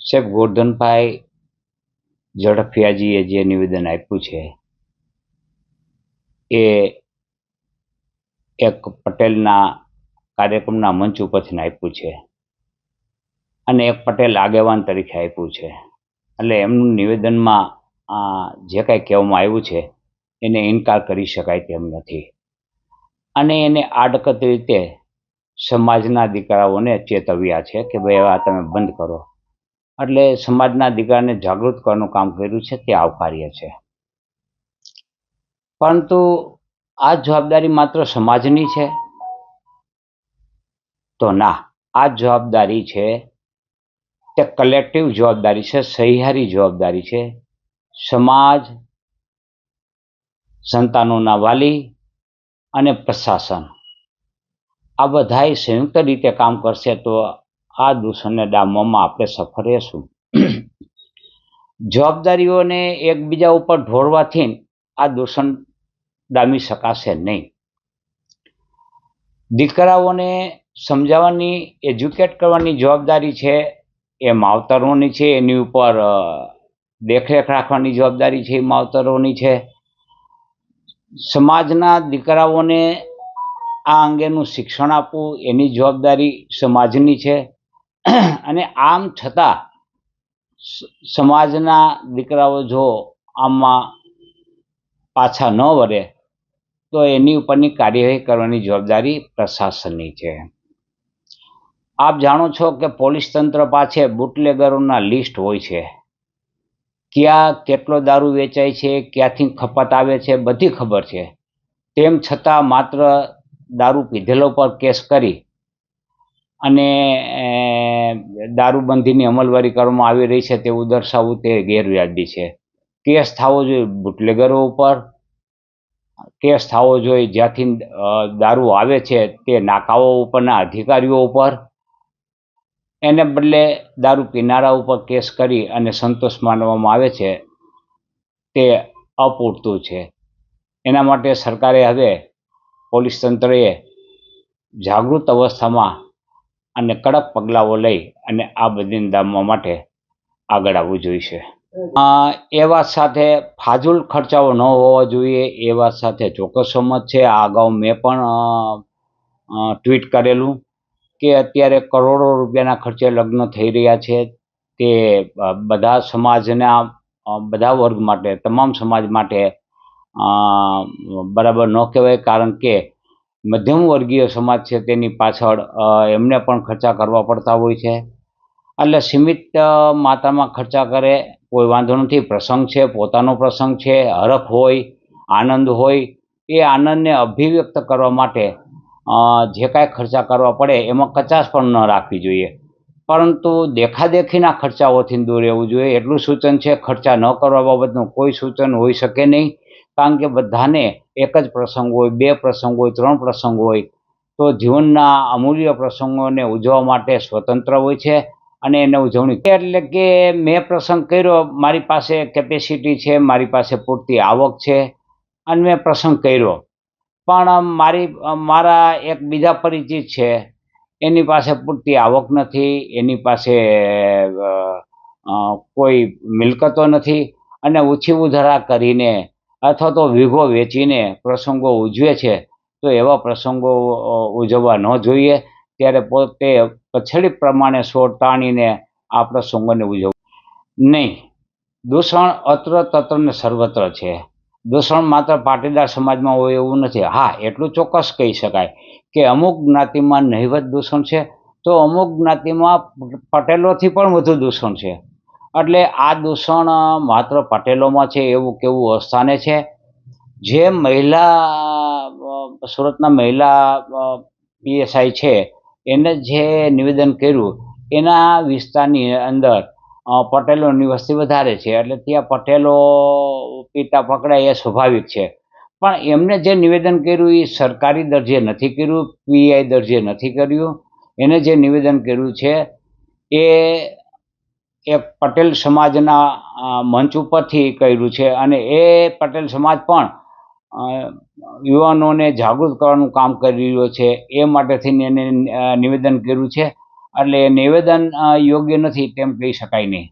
સાહેબ, ગોરધનભાઈ ઝડફિયાજીએ જે નિવેદન આપ્યું છે, એ એક પટેલના કાર્યક્રમના મંચ ઉપરથી આપ્યું છે અને એક પટેલ આગેવાન તરીકે આપ્યું છે. એટલે એમનું નિવેદનમાં જે કાંઈ કહેવામાં આવ્યું છે, એને ઇનકાર કરી શકાય તેમ નથી. અને એને આડકત રીતે સમાજના દીકરાઓને ચેતવ્યા છે કે ભાઈ આ તમે બંધ કરો. એટલે સમાજના દીકરાને જાગૃત કરવાનું કામ કર્યું છે તે આવકાર્ય છે. પરંતુ આ જવાબદારી માત્ર સમાજની છે? તો ના, આ જવાબદારી છે તે કલેક્ટિવ જવાબદારી છે સહિયારી જવાબદારી છે. સમાજ, સંતાનોના વાલી અને પ્રશાસન. આ બધાએ સંયુક્ત રીતે કામ કરશે તો આ દૂષણને ડામવામાં આપણે સફળ રહેશું. જવાબદારીઓને એકબીજા ઉપર ઢોળવાથી આ દૂષણ ડામી શકાશે નહીં. દીકરાઓને સમજાવવાની, એજ્યુકેટ કરવાની જવાબદારી છે, એ માવતરોની છે, એની ઉપર દેખરેખ રાખવાની જવાબદારી છે એ માવતરોની છે. સમાજના દીકરાઓને આ અંગેનું શિક્ષણ આપવું એની જવાબદારી સમાજની છે. અને આમ છતાં સમાજના દીકરાઓ જો આમાં પાછા ન વળે, તો એની ઉપરની કાર્યવાહી કરવાની જવાબદારી પ્રશાસનની છે. આપ જાણો છો કે પોલીસ તંત્ર પાસે બુટલેગરોના લિસ્ટ હોય છે. ક્યાં કેટલો દારૂ વેચાય છે, ક્યાંથી ખપત આવે છે, બધી ખબર છે. તેમ છતાં માત્ર દારૂ પીધેલો પર કેસ કરી અને દારૂબંધીની અમલવારી કરવામાં આવી રહી છે તેવું દર્શાવવું તે ગેરવ્યાજબી છે. કેસ થવો જોઈએ બુટલેગરો ઉપર. કેસ થવો જોઈએ જ્યાંથી દારૂ આવે છે તે નાકાઓ ઉપરના અધિકારીઓ ઉપર. એને બદલે દારૂ પીનારા ઉપર કેસ કરી અને સંતોષ માનવામાં આવે છે તે અપૂરતું છે. એના માટે સરકારે હવે પોલીસ તંત્રએ જાગૃત અવસ્થામાં અને કડક પગલાઓ લઈ અને આ બધી દામવા માટે આગળ આવવું જોઈશે. એ વાત સાથે ફાજુલ ખર્ચાઓ ન હોવા જોઈએ, એ વાત સાથે ચોક્કસ સંમત છે. આ અગાઉ મેં પણ ટ્વીટ કરેલું કે અત્યારે કરોડો રૂપિયાના ખર્ચે લગ્ન થઈ રહ્યા છે તે બધા સમાજના બધા વર્ગ માટે, તમામ સમાજ માટે બરાબર ન કહેવાય કારણ કે મધ્યમ વર્ગીય સમાજ છે તેની પાછળ એમને પણ ખર્ચા કરવા પડતા હોય છે. એટલે સીમિત માત્રામાં ખર્ચા કરે કોઈ વાંધો નથી. પ્રસંગ છે, પોતાનો પ્રસંગ છે, હરખ હોય, આનંદ હોય, એ આનંદને અભિવ્યક્ત કરવા માટે જે કાંઈ ખર્ચા કરવા પડે, એમાં કચાશ પણ ન રાખવી જોઈએ. પરંતુ દેખાદેખીના ખર્ચાઓથી દૂર રહેવું જોઈએ. એટલું સૂચન છે, ખર્ચા ન કરવા બાબતનું કોઈ સૂચન હોઈ શકે નહીં, કારણ કે બધાને એક જ પ્રસંગ હોય, બે પ્રસંગ હોય, ત્રણ પ્રસંગ હોય. તો જીવનના અમૂલ્ય પ્રસંગોને ઉજવવા માટે સ્વતંત્ર હોય છે અને એને ઉજવણી એટલે કે મેં પ્રસંગ કર્યો, મારી પાસે કેપેસિટી છે, મારી પાસે પૂરતી આવક છે, અને મેં પ્રસંગ કર્યો. પણ મારી, મારા એક બીજા પરિચિત છે એની પાસે પૂરતી આવક નથી, એની પાસે કોઈ મિલકતો નથી અને ઉછી ઉધારા કરીને અથવા તો વીઘો વેચીને પ્રસંગો ઉજવે છે, તો એવા પ્રસંગો ઉજવવા ન જોઈએ. ત્યારે પોતે પછડી પ્રમાણે સોળ તાણીને આ પ્રસંગોને ઉજવ નહીં. દૂષણ અત્ર તત્ર ને સર્વત્ર છે. દૂષણ માત્ર પાટીદાર સમાજમાં હોય એવું નથી. હા, એટલું ચોક્કસ કહી શકાય કે અમુક જ્ઞાતિમાં નહિવત દૂષણ છે, તો અમુક જ્ઞાતિમાં પટેલોથી પણ વધુ દૂષણ છે. એટલે આ દૂષણ માત્ર પટેલોમાં છે, એવું કેવું અસ્થાને છે. જે મહિલા સુરતના મહિલા પીએસઆઈ છે, એને જે નિવેદન કર્યું, એના વિસ્તારની અંદર પટેલોની વસ્તી વધારે છે. એટલે ત્યાં પટેલો પીતા પકડાય એ સ્વાભાવિક છે. પણ એમને જે નિવેદન કર્યું એ સરકારી દરજ્જે નથી કર્યું, પીઆઈ દરજ્જે નથી કર્યું. એને જે નિવેદન કર્યું છે એ એક પટેલ સમાજના મંચ ઉપરથી કર્યું છે અને એ પટેલ સમાજ પણ યુવાનોને જાગૃત કરવાનું કામ કરી રહ્યો છે. એ માટેથી એને નિવેદન કર્યું છે. એટલે નિવેદન યોગ્ય નથી તેમ કહી શકાય નહીં.